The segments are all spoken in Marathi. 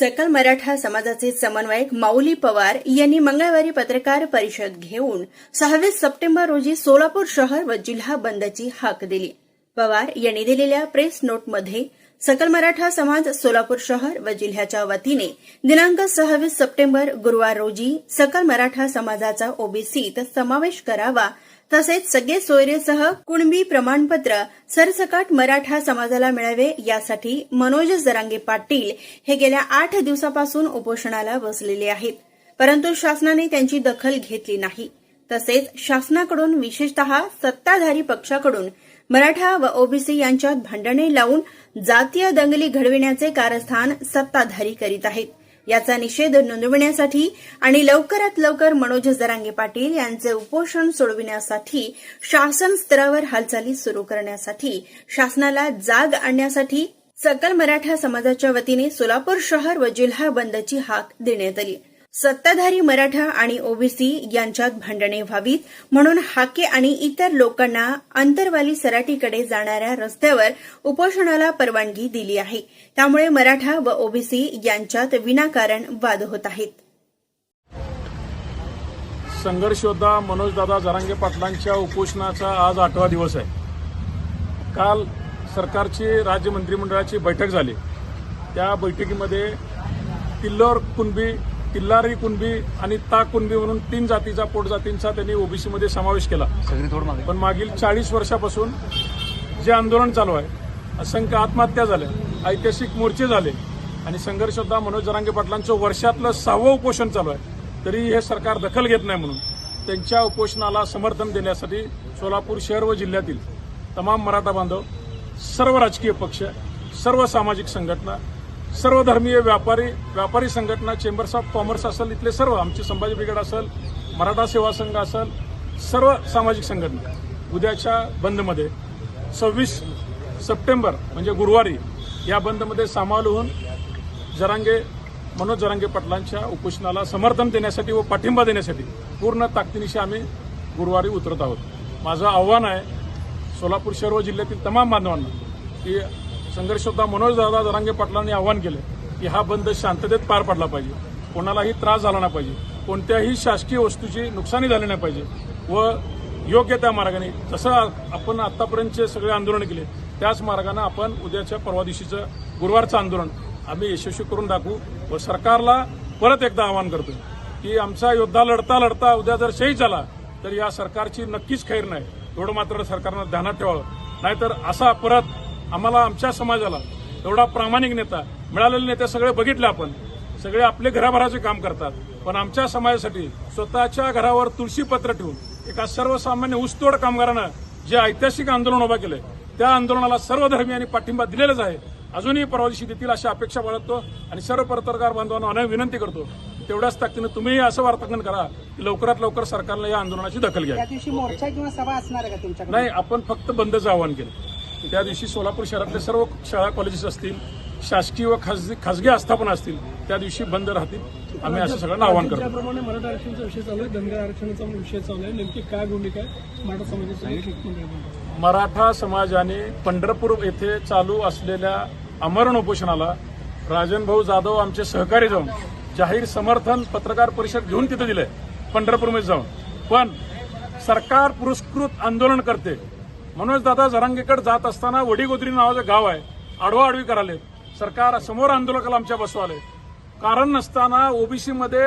सकल मराठा समाजाचे समन्वयक माऊली पवार यांनी मंगळवारी पत्रकार परिषद घेऊन सहावीस सप्टेंबर रोजी सोलापूर शहर व जिल्हा बंदची हाक दिली. पवार यांनी दिलेल्या प्रेस नोटमध्ये सकल मराठा समाज सोलापूर शहर व जिल्ह्याच्या वतीने दिनांक सहावीस सप्टेंबर गुरुवार रोजी सकल मराठा समाजाचा ओबीसीत समावेश करावा तसेच सगळे सोयरेसह कुणबी प्रमाणपत्र सरसकट मराठा समाजाला मिळावे यासाठी मनोज जरांगे पाटील हे गेल्या आठ दिवसापासून उपोषणाला बसलेले आहेत. परंतु शासनाने त्यांची दखल घेतली नाही. तसेच शासनाकडून विशेषतः सत्ताधारी पक्षाकडून मराठा व ओबीसी यांच्यात भांडणे लावून जातीय दंगली घडविण्याचे कारस्थान सत्ताधारी करीत आहेत. याचा निषेध नोंदविण्यासाठी आणि लवकरात लवकर मनोज जरांगे पाटील यांचे उपोषण सोडविण्यासाठी शासन स्तरावर हालचाली सुरू करण्यासाठी शासनाला जाग आणण्यासाठी सकल मराठा समाजाच्या वतीने सोलापूर शहर व जिल्हा बंदची हाक देण्यात आली. सत्ताधारी मराठा आणि ओबीसी यांच्यात भांडणे व्हावीत म्हणून हाके आणि इतर लोकांना अंतरवाली सराटीकडे जाणाऱ्या रस्त्यावर उपोषणाला परवानगी दिली आहे. त्यामुळे मराठा व ओबीसी यांच्यात विनाकारण वाद होत आहेत. संघर्षयोद्धा मनोजदादा जरांगे पाटलांच्या उपोषणाचा आज आठवा दिवस आहे. काल सरकारची राज्य मंत्रिमंडळाची बैठक झाली. त्या बैठकीमध्ये किल्लोर कुणबी तिल्लारी कुणबी आणि ता कुणबी म्हणून तीन जातीचा पोटजातींचा त्यांनी ओबीसीमध्ये समावेश केला. सगळी थोड मागे. पण मागील चाळीस वर्षापासून जे आंदोलन चालू आहे असंख्य आत्महत्या झाल्या ऐतिहासिक मोर्चे झाले आणि संघर्ष योद्धा मनोज जरांगे पाटलांचं वर्षातलं सहावं उपोषण चालू आहे. तरी हे सरकार दखल घेत नाही म्हणून त्यांच्या उपोषणाला समर्थन देण्यासाठी सोलापूर शहर व जिल्ह्यातील तमाम मराठा बांधव सर्व राजकीय पक्ष सर्व सामाजिक संघटना सर्व धर्मीय व्यापारी व्यापारी संघटना चेंबर्स ऑफ कॉमर्स असेल इथले सर्व आमची संभाजी ब्रिगेड असेल मराठा सेवा संघ असेल सर्व सामाजिक संघटना उद्याच्या बंदमध्ये सव्वीस सप्टेंबर म्हणजे गुरुवारी या बंदमध्ये सामावलं होऊन जरांगे मनोज जरांगे पाटलांच्या उपोषणाला समर्थन देण्यासाठी व पाठिंबा देण्यासाठी पूर्ण ताकदीनिशी आम्ही गुरुवारी उतरत आहोत. माझं आव्हान आहे सोलापूर शहर व जिल्ह्यातील तमाम बांधवांना की संघर्षोद्धा मनोज दादा जरांगे पाटलांनी आव्हान केलं की हा बंद शांततेत पार पडला पाहिजे. कोणालाही त्रास झाला नाही पाहिजे. कोणत्याही शासकीय वस्तूची नुकसानी झाली नाही पाहिजे. व योग्य त्या मार्गाने जसं आपण आतापर्यंतचे सगळे आंदोलन केले त्याच मार्गाने आपण उद्याच्या परवा दिवशीचं गुरुवारचं आंदोलन आम्ही यशस्वी करून दाखवू व सरकारला परत एकदा आवाहन करतो की आमचा योद्धा लढता लढता उद्या जर शहीद झाला तर या सरकारची नक्कीच खैर नाही. एवढं मात्र सरकारनं ध्यानात ठेवावं. नाहीतर असा परत आम्हाला आमच्या समाजाला एवढा प्रामाणिक नेता मिळालेले नेते सगळे बघितले आपण. सगळे आपले घराभराचे काम करतात. पण आमच्या समाजासाठी स्वतःच्या घरावर तुळशी पत्र ठेवून एका सर्वसामान्य ऊसतोड कामगारानं जे ऐतिहासिक आंदोलन उभा केलंय त्या आंदोलनाला सर्व धर्मीयांनी पाठिंबा दिलेलाच आहे. अजूनही परवा दिवशी देतील अशी अपेक्षा बाळगतो आणि सर्व पत्रकार बांधवांना अनेक विनंती करतो. तेवढ्याच ताकदीनं तुम्ही असं वार्तांकन करा की लवकरात लवकर सरकारनं या आंदोलनाची दखल घ्या. त्या दिवशी मोर्चा किंवा सभा असणार आहे का तुमच्याकडे? नाही आपण फक्त बंदचं आवाहन केलं. त्या दिवशी सोलापूर शहरातले सर्व शाळा कॉलेजेस असतील शासकीय व खाजगी खाजगी आस्थापना असतील त्या दिवशी बंद राहतील. आम्ही असं सगळ्यांना आवाहन करतो. त्याप्रमाणे मराठा आरक्षणाचा विषय चालू आहे धनगर आरक्षणाचा विषय चालू आहे. नेमकी काय भूमिका आहे? मराठा समाजाची मराठा समाजाने पंढरपूर येथे चालू असलेल्या अमरण उपोषणाला राजन भाऊ जाधव आमचे सहकारी जाऊन जाहीर समर्थन पत्रकार परिषद घेऊन तिथे दिलंय पंढरपूरमध्ये जाऊन. पण सरकार पुरस्कृत आंदोलन करते. मनोज दादा जरांगेकडे जात असताना वडीगोद्री नावाचं गाव आहे. आडवा आडवी कराले सरकार समोर आंदोलकाला आमच्या बसवाले कारण नसताना ओबीसीमध्ये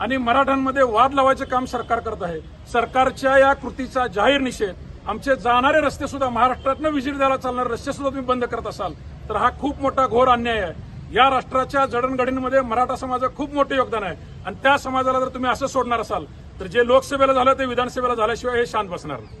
आणि मराठ्यांमध्ये वाद लावायचं काम सरकार करत आहे. सरकारच्या या कृतीचा जाहीर निषेध. आमचे जाणारे रस्ते सुद्धा महाराष्ट्रातनं विजिट द्यायला चालणारे रस्ते सुद्धा तुम्ही बंद करत असाल तर हा खूप मोठा घोर अन्याय आहे. या राष्ट्राच्या जडणघडींमध्ये मराठा समाजाचं खूप मोठं योगदान आहे. आणि त्या समाजाला जर तुम्ही असं सोडणार असाल तर जे लोकसभेला झालं ते विधानसभेला झाल्याशिवाय हे शांत बसणार नाही.